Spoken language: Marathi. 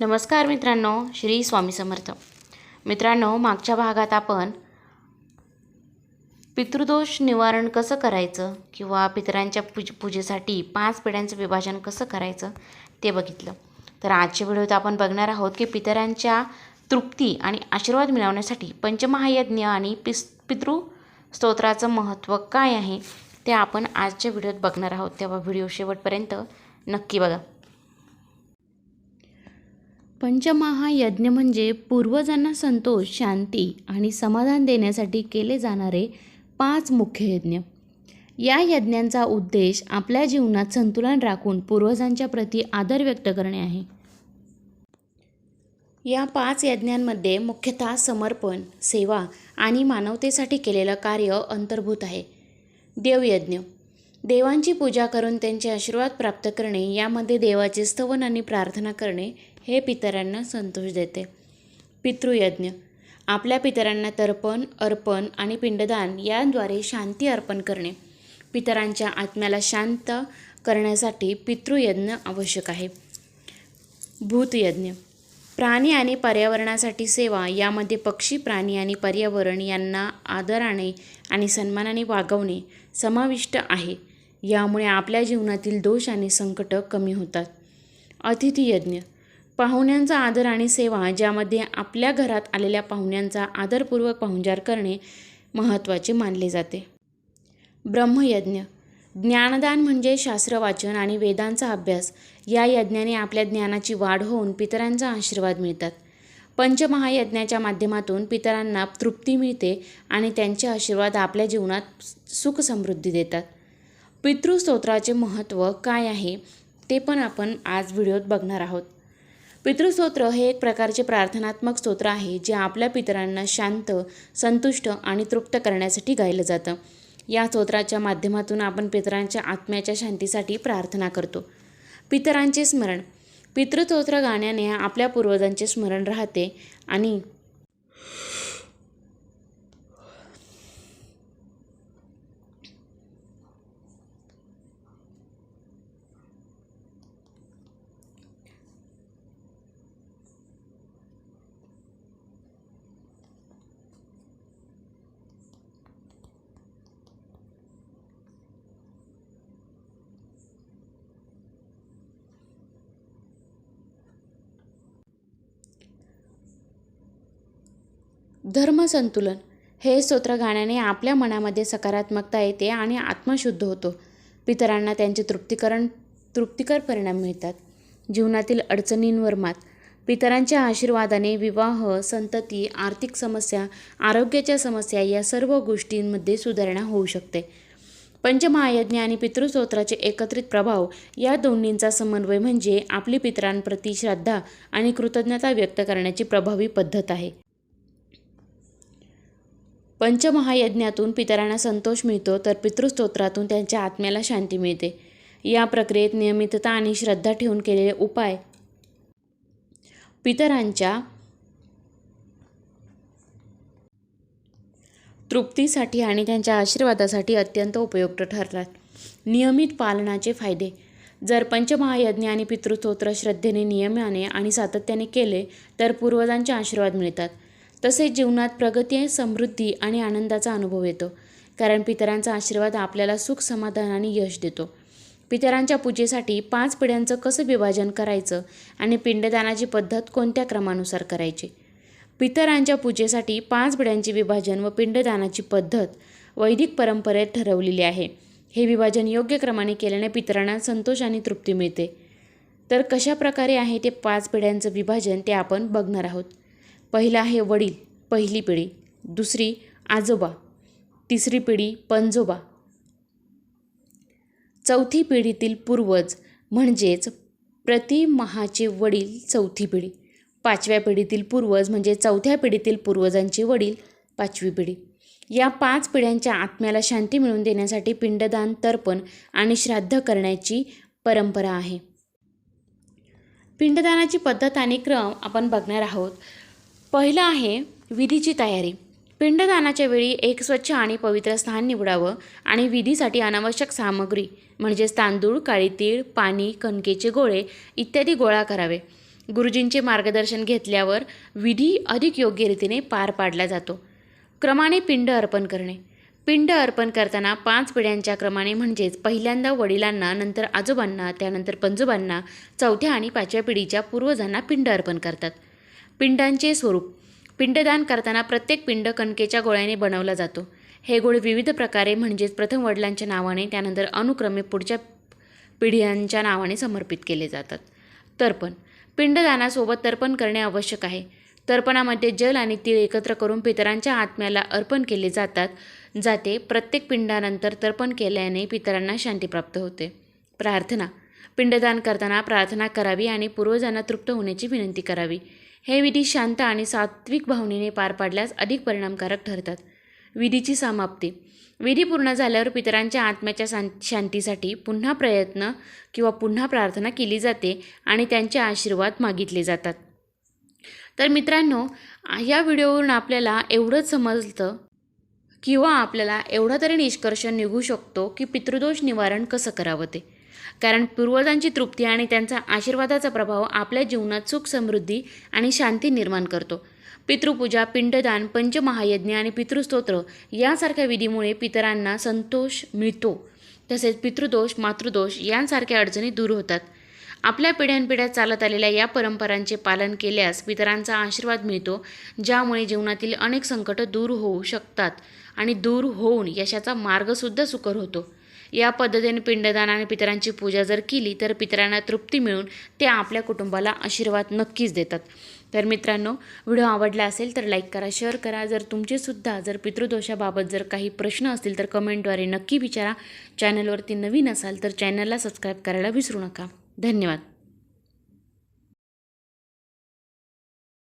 नमस्कार मित्रांनो श्री स्वामी समर्थ. मित्रांनो मागच्या भागात आपण पितृदोष निवारण कसं करायचं किंवा पितरांच्या पूज पूजेसाठी पाच पिढ्यांचं विभाजन कसं करायचं ते बघितलं. तर आजच्या व्हिडिओत आपण बघणार आहोत की पितरांच्या तृप्ती आणि आशीर्वाद मिळवण्यासाठी पंचमहायज्ञ आणि पिस पितृ स्तोत्राचं महत्त्व काय आहे ते आपण आजच्या व्हिडिओत बघणार आहोत. तेव्हा व्हिडिओ शेवटपर्यंत नक्की बघा. पंचमहायज्ञ म्हणजे पूर्वजांना संतोष शांती आणि समाधान देण्यासाठी केले जाणारे पाच मुख्य यज्ञ. या यज्ञांचा उद्देश आपल्या जीवनात संतुलन राखून पूर्वजांच्या प्रती आदर व्यक्त करणे आहे. या पाच यज्ञांमध्ये मुख्यतः समर्पण सेवा आणि मानवतेसाठी केलेलं कार्य अंतर्भूत आहे. देवयज्ञ. देवांची पूजा करून त्यांचे आशीर्वाद प्राप्त करणे यामध्ये देवाचे स्तवन आणि प्रार्थना करणे हे पितरांना संतोष देते. पितृयज्ञ. आपल्या पितरांना तर्पण अर्पण आणि पिंडदान याद्वारे शांती अर्पण करणे. पितरांच्या आत्म्याला शांत करण्यासाठी पितृयज्ञ आवश्यक आहे. भूतयज्ञ. प्राणी आणि पर्यावरणासाठी सेवा यामध्ये पक्षी प्राणी आणि पर्यावरण यांना आदराने आणि सन्मानाने वागवणे समाविष्ट आहे. यामुळे आपल्या जीवनातील दोष आणि संकट कमी होतात. अतिथीयज्ञ. पाहुण्यांचा आदर आणि सेवा ज्यामध्ये आपल्या घरात आलेल्या पाहुण्यांचा आदरपूर्वक पाहुणचार करणे महत्त्वाचे मानले जाते. ब्रह्मयज्ञ. ज्ञानदान म्हणजे शास्त्रवाचन आणि वेदांचा अभ्यास. या यज्ञाने आपल्या ज्ञानाची वाढ होऊन पितरांचा आशीर्वाद मिळतात. पंचमहायज्ञाच्या माध्यमातून पितरांना तृप्ती मिळते आणि त्यांचे आशीर्वाद आपल्या जीवनात सुख समृद्धी देतात. पितृस्तोत्राचे महत्त्व काय आहे ते पण आपण आज व्हिडिओत बघणार आहोत. पितृस्तोत्र हे एक प्रकारचे प्रार्थनात्मक स्तोत्र आहे जे आपल्या पितरांना शांत संतुष्ट आणि तृप्त करण्यासाठी गायलं जातं. या स्तोत्राच्या माध्यमातून आपण पितरांच्या आत्म्याच्या शांतीसाठी प्रार्थना करतो. पितरांचे स्मरण. पितृस्तोत्र गाण्याने आपल्या पूर्वजांचे स्मरण राहते आणि धर्मसंतुलन हे स्तोत्र गाण्याने आपल्या मनामध्ये सकारात्मकता येते आणि आत्मशुद्ध होतो. पितरांना त्यांचे तृप्तीकरण तृप्तिकर परिणाम मिळतात. जीवनातील अडचणींवर मात. पितरांच्या आशीर्वादाने विवाह संतती आर्थिक समस्या आरोग्याच्या समस्या या सर्व गोष्टींमध्ये सुधारणा होऊ शकते. पंचमहायज्ञ आणि पितृस्तोत्राचे एकत्रित प्रभाव या दोन्हींचा समन्वय म्हणजे आपली पितरांप्रती श्रद्धा आणि कृतज्ञता व्यक्त करण्याची प्रभावी पद्धत आहे. पंचमहायज्ञातून पितरांना संतोष मिळतो तर पितृस्तोत्रातून त्यांच्या आत्म्याला शांती मिळते. या प्रक्रियेत नियमितता आणि श्रद्धा ठेवून केलेले उपाय. पितरांच्या तृप्तीसाठी आणि त्यांच्या आशीर्वादासाठी अत्यंत उपयुक्त ठरतात. नियमित पालनाचे फायदे. जर पंचमहायज्ञ आणि पितृस्तोत्र श्रद्धेने नियमाने आणि सातत्याने केले तर पूर्वजांचे आशीर्वाद मिळतात. तसेच जीवनात प्रगती समृद्धी आणि आनंदाचा अनुभव येतो. कारण पितरांचा आशीर्वाद आपल्याला सुख समाधान आणि यश देतो. पितरांच्या पूजेसाठी पाच पिढ्यांचं कसं विभाजन करायचं आणि पिंडदानाची पद्धत कोणत्या क्रमानुसार करायची? पितरांच्या पूजेसाठी पाच पिढ्यांचे विभाजन व पिंडदानाची पद्धत वैदिक परंपरेत ठरवलेली आहे. हे विभाजन योग्य क्रमाने केल्याने पितरांना संतोष आणि तृप्ती मिळते. तर कशा प्रकारे आहे ते पाच पिढ्यांचं विभाजन ते आपण बघणार आहोत. पहिलं आहे वडील पहिली पिढी. दुसरी आजोबा तिसरी पिढी पंजोबा चौथी पिढीतील पूर्वज म्हणजेच प्रतिमहाचे वडील चौथी पिढी. पाचव्या पिढीतील पूर्वज म्हणजे चौथ्या पिढीतील पूर्वजांचे वडील पाचवी पिढी. या पाच पिढ्यांच्या आत्म्याला शांती मिळवून देण्यासाठी पिंडदान तर्पण आणि श्राद्ध करण्याची परंपरा आहे. पिंडदानाची पद्धत आणि क्रम आपण बघणार आहोत. पहिलं आहे विधीची तयारी. पिंडदानाच्या वेळी एक स्वच्छ आणि पवित्र स्थान निवडावं आणि विधीसाठी अनावश्यक सामग्री म्हणजेच तांदूळ काळी तीळ पाणी कणकेचे गोळे इत्यादी गोळा करावे. गुरुजींचे मार्गदर्शन घेतल्यावर विधी अधिक योग्य रीतीने पार पाडला जातो. क्रमाने पिंड अर्पण करणे. पिंड अर्पण करताना पाच पिढ्यांच्या क्रमाने म्हणजेच पहिल्यांदा वडिलांना नंतर आजोबांना त्यानंतर पंजोबांना चौथ्या आणि पाचव्या पिढीच्या पूर्वजांना पिंड अर्पण करतात. पिंडांचे स्वरूप. पिंडदान करताना प्रत्येक पिंड कणकेच्या गोळ्याने बनवला जातो. हे गोळे विविध प्रकारे म्हणजेच प्रथम वडिलांच्या नावाने त्यानंतर अनुक्रमे पुढच्या पिढ्यांच्या नावाने समर्पित केले जातात. तर्पण. पिंडदानासोबत तर्पण करणे आवश्यक आहे. तर्पणामध्ये जल आणि तीळ एकत्र करून पितरांच्या आत्म्याला अर्पण केले जातात. जाते. प्रत्येक पिंडानंतर तर्पण केल्याने पितरांना शांती प्राप्त होते. प्रार्थना. पिंडदान करताना प्रार्थना करावी आणि पूर्वजांना तृप्त होण्याची विनंती करावी. हे विधी शांत आणि सात्विक भावनेने पार पाडल्यास अधिक परिणामकारक ठरतात. विधीची समाप्ती. विधी पूर्ण झाल्यावर पितरांच्या आत्म्याच्या शां शांतीसाठी पुन्हा प्रयत्न किंवा पुन्हा प्रार्थना केली जाते आणि त्यांचे आशीर्वाद मागितले जातात. तर मित्रांनो या व्हिडिओवरून आपल्याला एवढंच समजतं किंवा आपल्याला एवढा तरी निष्कर्ष निघू शकतो की पितृदोष निवारण कसं करावं ते. कारण पूर्वजांची तृप्ती आणि त्यांचा आशीर्वादाचा प्रभाव आपल्या जीवनात सुख समृद्धी आणि शांती निर्माण करतो. पितृपूजा पिंडदान पंचमहायज्ञ आणि पितृस्तोत्र यासारख्या विधीमुळे पितरांना संतोष मिळतो. तसेच पितृदोष मातृदोष यांसारख्या अडचणी दूर होतात. आपल्या पिढ्यानपिढ्या चालत आलेल्या या परंपरांचे पालन केल्यास पितरांचा आशीर्वाद मिळतो ज्यामुळे जीवनातील अनेक संकट दूर होऊ शकतात आणि दूर होऊन यशाचा मार्गसुद्धा सुकर होतो. या पद्धतीने पिंडदान आणि पितरांची पूजा जर केली तर पितरांना तृप्ती मिळून ते आपल्या कुटुंबाला आशीर्वाद नक्कीच देतात. तर मित्रांनो व्हिडिओ आवडला असेल तर लाईक करा शेअर करा. जर तुमचेसुद्धा जर पितृदोषाबाबत जर काही प्रश्न असतील तर कमेंटद्वारे नक्की विचारा. चॅनलवरती नवीन असाल तर चॅनलला सबस्क्राईब करायला विसरू नका. धन्यवाद.